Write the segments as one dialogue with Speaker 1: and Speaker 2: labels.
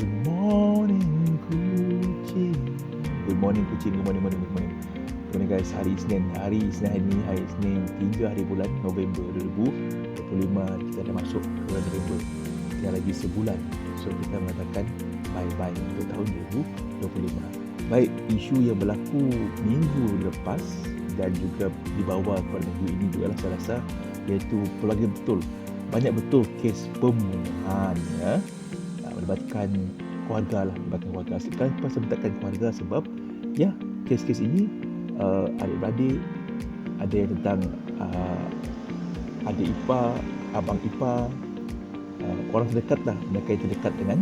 Speaker 1: Good morning kucing. Good morning kucing. Good morning, morning, good morning. Good morning guys? Hari Isnin. Hari Isnin hari Hari Isnin 3 hari bulan November 2025 Kita dah masuk ke bulan November. Tinggal lagi sebulan. So kita mengatakan Bye-bye untuk tahun 2025 Baik, isu yang berlaku minggu lepas Dan juga dibawa pada minggu ini juga lah saya rasa Iaitu pelagi betul. Banyak betul kes pembunuhan ya. Melibatkan keluarga lah melibatkan keluarga. Sekarang kita pasal melibatkan keluarga sebab ya kes-kes ini uh, adik-beradik ada yang tentang uh, adik ipar abang ipar uh, orang terdekat lah. Mereka yang terdekat dengan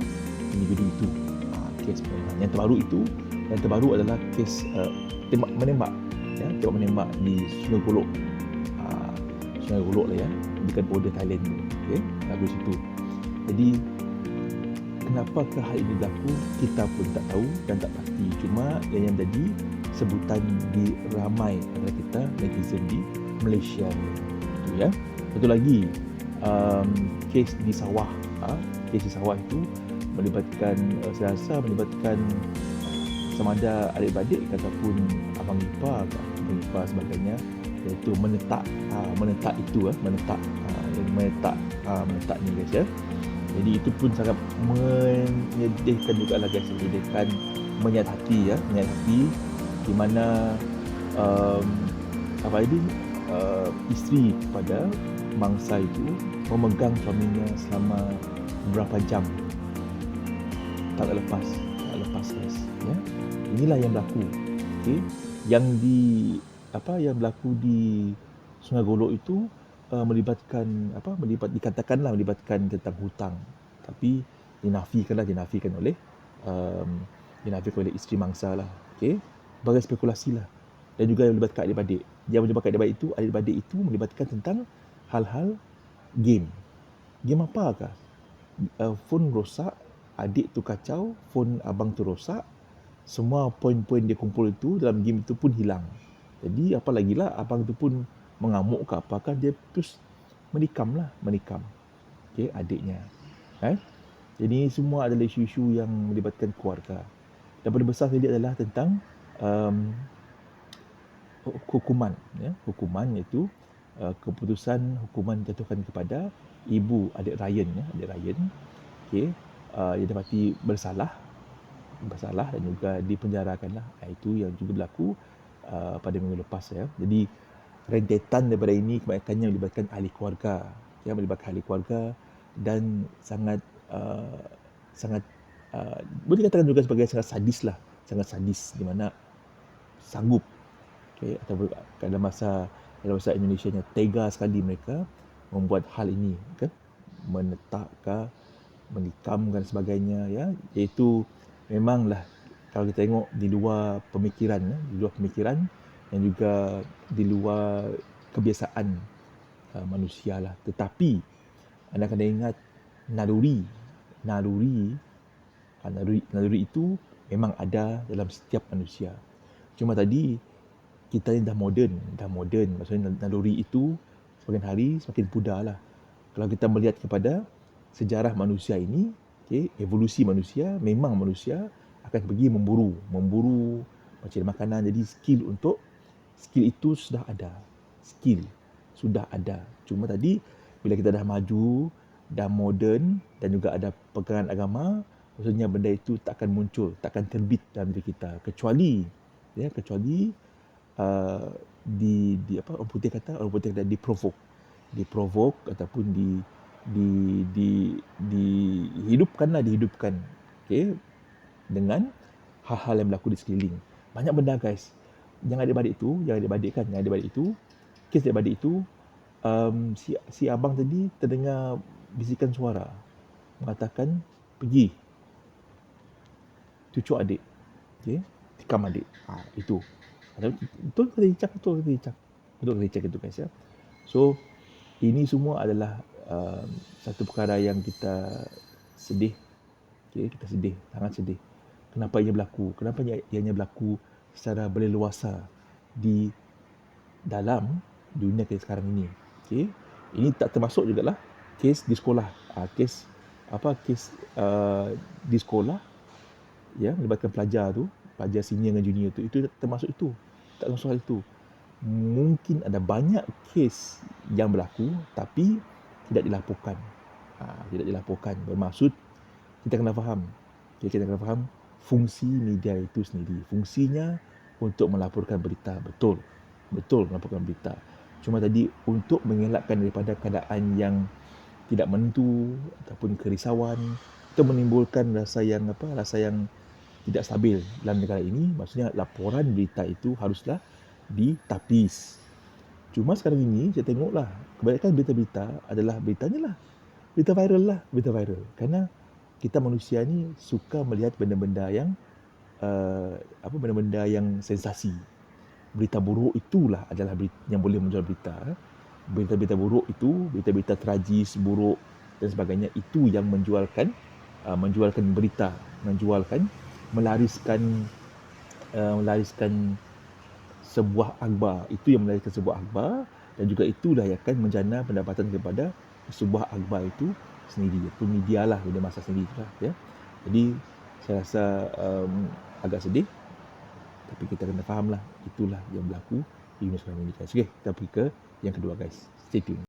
Speaker 1: individu itu. Uh, kes pembunuhan yang terbaru itu yang terbaru adalah kes uh, tembak menembak ya. Tembak menembak di Sungai Golok. Uh, Sungai Golok lah ya. Dekat border Thailand tu okey. Lagu situ jadi kenapakah hal ini berlaku? Kita pun tak tahu dan tak pasti. Cuma yang yang jadi sebutan di ramai antara kita netizen di Malaysia itu ya? Satu lagi um, kes di sawah ha? kes di sawah itu melibatkan uh, saya rasa melibatkan sama ada adik-beradik ataupun abang ipar abang ipar sebagainya iaitu menetak uh, menetak itu uh, menetak uh, menetak uh, menetak ni guys ya jadi itu pun sangat menyedihkan juga lah guys menyedihkan menyat hati ya menyat hati di mana um, apa ini uh, isteri kepada mangsa itu memegang suaminya selama beberapa jam. Tak lepas tak lepas guys ya. Inilah yang berlaku okey. Yang di apa yang berlaku di Sungai Golok itu uh, melibatkan apa melibat dikatakanlah melibatkan tentang hutang. Tapi dinafikanlah dinafikan oleh um, dinafikan oleh isteri mangsa lah. Okey? Bagi spekulasi lah. Dan juga yang melibatkan adik-beradik yang melibatkan adik-beradik itu adik-beradik itu melibatkan tentang hal-hal game. Game apakah? Uh, phone rosak adik tu kacau phone abang tu rosak semua poin-poin dia kumpul itu dalam game itu pun hilang. Jadi apa lagi lah abang tu pun mengamuk ke apakah dia terus menikam lah menikam. Okay, adiknya. Eh? jadi semua adalah isu-isu yang melibatkan keluarga. Dan pada besar sekali adalah tentang um, hukuman ya. Hukuman iaitu uh, keputusan hukuman jatuhkan kepada ibu adik Ryan ya. Adik Ryan okey uh, yang dapati bersalah bersalah dan juga dipenjarakan lah. Itu yang juga berlaku uh, pada minggu lepas ya. Jadi rentetan daripada ini kebanyakannya melibatkan ahli keluarga. Ya melibatkan ahli keluarga dan sangat uh, sangat uh, boleh dikatakan juga sebagai sangat sadis lah. Sangat sadis di mana sanggup okay, atau dalam masa dalam masa Indonesia nya tega sekali mereka membuat hal ini kan menetakkan menikam dan sebagainya ya. Iaitu memanglah kalau kita tengok di luar pemikiran ya, di luar pemikiran yang juga di luar kebiasaan uh, manusia lah. Tetapi anda kena ingat naluri, naluri, uh, naluri, naluri itu memang ada dalam setiap manusia. Cuma tadi kita ni dah moden, dah moden. Maksudnya naluri itu semakin hari semakin pudar lah. Kalau kita melihat kepada sejarah manusia ini, okay, evolusi manusia, memang manusia akan pergi memburu, memburu mencari makanan. Jadi skill untuk skill itu sudah ada. Skill sudah ada. Cuma tadi bila kita dah maju dah moden dan juga ada pegangan agama maksudnya benda itu tak akan muncul tak akan terbit dalam diri kita. Kecuali ya kecuali uh, di di apa orang putih kata orang putih kata diprovoke. Diprovoke ataupun di di di dihidupkanlah dihidupkan. Okey? Dengan hal-hal yang berlaku di sekeliling. Banyak benda guys yang adik-beradik tu, yang adik-beradik kan, yang adik-beradik tu, kes adik-beradik tu, um, si, si abang tadi terdengar bisikan suara. Mengatakan pergi. Cucuk adik. Okay? tikam adik. Ha, itu. Betul kata Icak betul kata Icak betul kata Icak itu guys ya? So ini semua adalah um, satu perkara yang kita sedih. Okay? kita sedih. Sangat sedih. Kenapa ia berlaku? Kenapa ianya berlaku secara berleluasa di dalam dunia kita sekarang ini. Okay. Ini tak termasuk juga lah kes di sekolah. Ha, kes apa kes uh, di sekolah ya melibatkan pelajar tu pelajar senior dengan junior tu itu termasuk itu tak termasuk hal itu mungkin ada banyak kes yang berlaku tapi tidak dilaporkan ha, tidak dilaporkan bermaksud kita kena faham okay, kita kena faham fungsi media itu sendiri fungsinya untuk melaporkan berita betul betul melaporkan berita cuma tadi untuk mengelakkan daripada keadaan yang tidak menentu ataupun kerisauan itu menimbulkan rasa yang apa rasa yang tidak stabil dalam negara ini maksudnya laporan berita itu haruslah ditapis. Cuma sekarang ini saya tengoklah kebanyakan berita-berita adalah beritanya lah. Berita viral lah, berita viral. Karena kita manusia ni suka melihat benda-benda yang uh, apa benda-benda yang sensasi. Berita buruk itulah adalah berita yang boleh menjual berita. Eh. Berita-berita buruk itu, berita-berita tragis, buruk dan sebagainya itu yang menjualkan uh, menjualkan berita, menjualkan melariskan uh, melariskan sebuah akhbar itu yang melahirkan sebuah akhbar dan juga itulah yang akan menjana pendapatan kepada sebuah akhbar itu sendiri. Itu media lah media masa sendiri lah ya. Jadi saya rasa um, agak sedih. Tapi kita kena faham lah itulah yang berlaku di ini guys. Okay kita pergi ke yang kedua guys. Stay tune